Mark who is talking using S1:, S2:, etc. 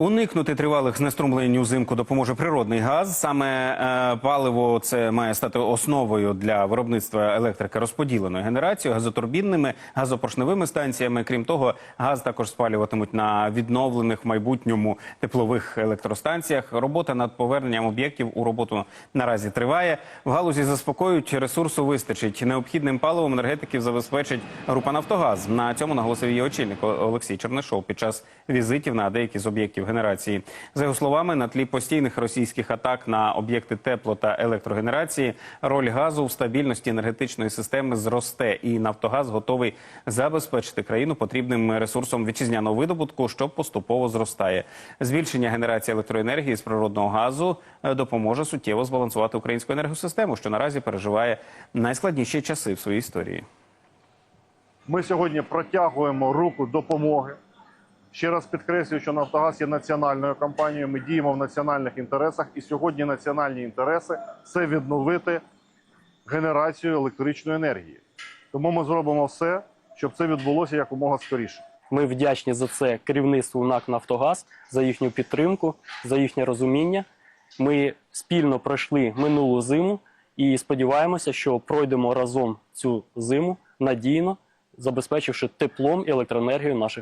S1: Уникнути тривалих знеструмлень узимку допоможе природний газ. Саме е, паливо це має стати основою для виробництва електрики розподіленою генерацією, газотурбінними, газопоршневими станціями. Крім того, газ також спалюватимуть на відновлених в майбутньому теплових електростанціях. Робота над поверненням об'єктів у роботу наразі триває. В галузі заспокоюють, ресурсу вистачить. Необхідним паливом енергетиків забезпечить група Нафтогаз. На цьому наголосив її очільник Олексій Чернишов під час візитів на деякі з об'єктів генерації. За його словами, на тлі постійних російських атак на об'єкти тепло та електрогенерації роль газу в стабільності енергетичної системи зросте, і Нафтогаз готовий забезпечити країну потрібним ресурсом вітчизняного видобутку, що поступово зростає. Збільшення генерації електроенергії з природного газу е, допоможе суттєво збалансувати українську енергосистему, що наразі переживає найскладніші часи в своїй історії.
S2: Ми сьогодні протягуємо руку допомоги. Ще раз підкреслюю, що Нафтогаз є національною компанією. Ми діємо в національних інтересах, і сьогодні національні інтереси це відновити генерацію електричної енергії. Тому ми зробимо все, щоб це відбулося якомога скоріше.
S3: Ми вдячні за це керівництву НАК Нафтогаз за їхню підтримку, за їхнє розуміння. Ми спільно пройшли минулу зиму і сподіваємося, що пройдемо разом цю зиму надійно, забезпечивши теплом і електроенергією наших.